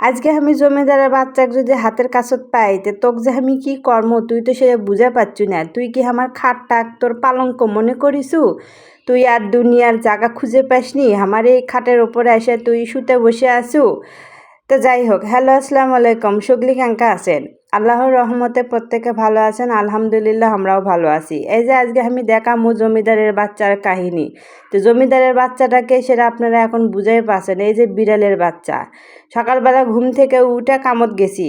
আজকে আমি জমিদারের বাচ্চাকে যদি হাতের কাছত পাই, তো তোক যে আমি কি কর্ম? তুই তো সেটা বুঝে পাচ্ছু না। তুই কি আমার খাটটা তোর পালঙ্ক মনে করিসু তুই আর দুনিয়ার জায়গা খুঁজে পাসনি? আমার এই খাটের ওপরে এসে তুই শুতে বসে আসু তো যাই হোক। হ্যালো, আসসালামু আলাইকুম। সুগলি কাঙ্কা আছেন। আল্লাহর রহমতে প্রত্যেকে ভালো আছেন, আলহামদুলিল্লাহ আমরাও ভালো আছি। এই যে আজকে আমি দেখামো জমিদারের বাচ্চার কাহিনী। তো জমিদারের বাচ্চাটাকে সেটা আপনারা এখন বুঝাই পাচ্ছেন, এই যে বিড়ালের বাচ্চা। সকালবেলা ঘুম থেকে উঠে কামত গেছি,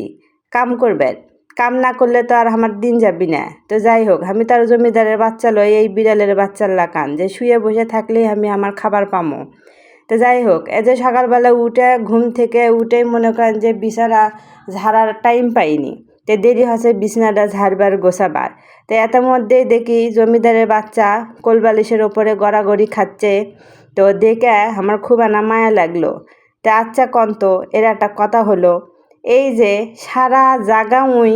কাম করবেন কাম না করলে তো আর আমার দিন যাবি না। তো যাই হোক, আমি তার জমিদারের বাচ্চা লই এই বিড়ালের বাচ্চার লাকান, যে শুয়ে বসে থাকলেই আমি আমার খাবার পামো। তো যাই হোক, এই যে সকালবেলা উঠে ঘুম থেকে উঠেই মনে করেন যে বিছানা ঝাড়ার টাইম পাইনি। তো দেরি হচ্ছে বিছানাটা ঝাড়বার, গোছাবার। তো এত মধ্যেই দেখি জমিদারের বাচ্চা কোলবালিশের ওপরে গড়াগড়ি খাচ্ছে। তো দেখে আমার খুব আনা মায়া লাগল। তা আচ্ছা কন্ত, এর একটা কথা হলো, এই যে সারা জাগা উই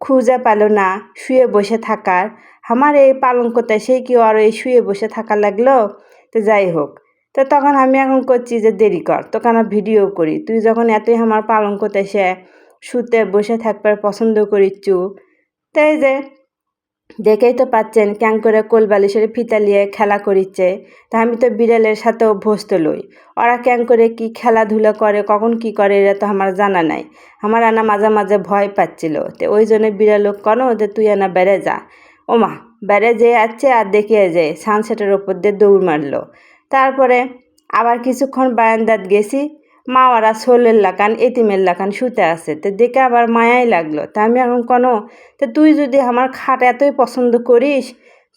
খুঁজে পেল না শুয়ে বসে থাকার, আমার এই পালঙ্কতে সেই কি আর এই শুয়ে বসে থাকা লাগল? তো যাই হোক, তো তখন আমি এখন করছি যে দেরি কর তোকে ভিডিও করি। তুই যখন এতই আমার পালঙ্কতে সে শুতে, বসে থাকবার পছন্দ করিচ্ছু। তাই যে, দেখেই তো পাচ্ছেন ক্যাং করে কোল বালিশের ফিতা নিয়ে খেলা করিচ্ছে। তা আমি তো বিড়ালের সাথে অভ্যস্ত লই। ওরা ক্যাং করে কি খেলাধুলা করে, কখন কি করে এটা তো আমার জানা নাই। আমার আনা মাঝে মাঝে ভয় পাচ্ছিল। তো ওই জন্য বিড়াল কোনো, যে তুই আনা বেড়ে যা। ওমা, বেড়ে যেয়ে যাচ্ছে আর দেখিয়ে যে সানসেটের ওপর দিয়ে দৌড় মারলো। তারপরে আবার কিছুক্ষণ বারান্দাত গেছি। মা ওরা সোলের লাগান এতিমের লাগান শুতে আছে। তো দেখে আবার মায়াই লাগল। তা আমি এখন কোনো, তো তুই যদি আমার খাট এতই পছন্দ করিস,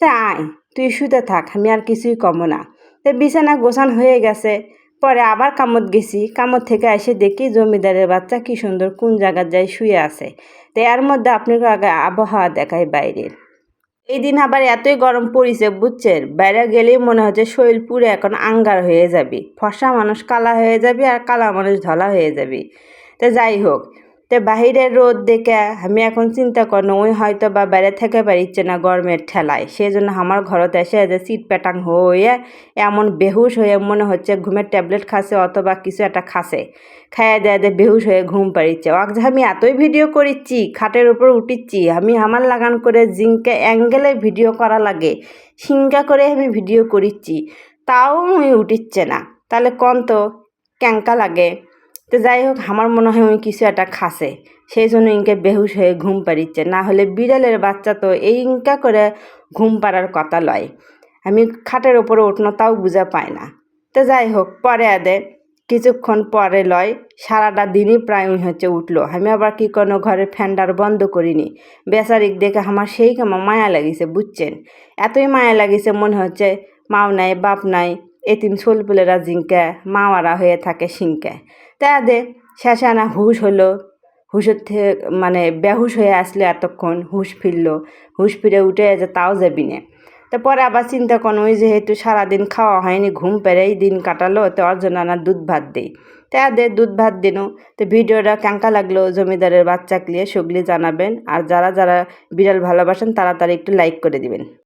তা আয়, তুই শুতে থাক, আমি আর কিছুই কমো না। তো বিছানা গোছান হয়ে গেছে। পরে আবার কামত গেছি। কামত থেকে এসে দেখি জমিদারের বাচ্চা কি সুন্দর কোন জায়গার যায় শুয়ে আছে। তো এর মধ্যে আপনাকে আগে আবহাওয়া দেখায় বাইরের। এই দিন আবার এতই গরম পড়িছে, বুঝছেন? বাইরে গেলেই মনে হচ্ছে শরীর পুরো এখন আঙ্গার হয়ে যাবে। ফসা মানুষ কালা হয়ে যাবে আর কালা মানুষ ধলা হয়ে যাবে। তো যাই হোক তো বাহিরের রোদ দেখে আমি এখন চিন্তা করনো ওই হয়তো বা বাইরে থেকে পারিচ্ছে না গরমের ঠেলায়। সেই জন্য আমার ঘরতে এসে যে সিট প্যাটাং হয়ে এমন বেহুশ হয়ে মনে হচ্ছে ঘুমের ট্যাবলেট খাসে অথবা কিছু একটা খাসে খাইয়া দেয় দেয় বেহুশ হয়ে ঘুম পাড়িচ্ছে। অক যে আমি এতই ভিডিও করিচ্ছি, খাটের উপর উঠিচ্ছি, আমি আমার লাগান করে জিঙ্কে অ্যাঙ্গেলে ভিডিও করা লাগে সিঙ্গা করে আমি ভিডিও করিচ্ছি, তাও উঠিচ্ছে না। তাহলে কন তো ক্যাঙ্কা লাগে? তো যাই হোক, আমার মনে হয় ওই কিছু একটা খাসে সেই জন্য ইনকে বেহুশ হয়ে ঘুম পাড়িচ্ছে। না হলে বিড়ালের বাচ্চা তো এই ইনকা করে ঘুম পাড়ার কথা লয়। আমি খাটের ওপরে উঠনো তাও বুঝা পায় না। তো যাই হোক, পরে আদে, কিছুক্ষণ পরে লয়, সারাটা দিনই প্রায় হচ্ছে উঠল। আমি আবার কি কোনো ঘরের ফ্যানটার বন্ধ করিনি। বেচারিক দেখে আমার সেই কেমন মায়া লাগিছে, বুঝছেন? এতই মায়া লাগিছে, মনে হচ্ছে মাও নাই, বাপ নাই এতিম সোলপুলেরা জিঙ্কে মাওয়ারা হয়ে থাকে সিংকে। তা দে, শেষে আনা হুশ হলো। হুশের থেকে মানে বেহুশ হয়ে আসলে এতক্ষণ, হুশ ফিরলো। হুশ ফিরে উঠে যে তাও যাবি না। তারপরে আবার চিন্তা করো ওই যেহেতু সারাদিন খাওয়া হয়নি, ঘুম পেরেই দিন কাটালো, তো ওর জন্য না দুধ ভাত দিই। তা দে, দুধ ভাত দিনও তো ভিডিওটা কেঙ্কা লাগল, জমিদারের বাচ্চা ক্লিয়ে সেগুলি জানাবেন। আর যারা যারা বিড়াল ভালোবাসেন, তাড়াতাড়ি একটু লাইক করে দিবেন।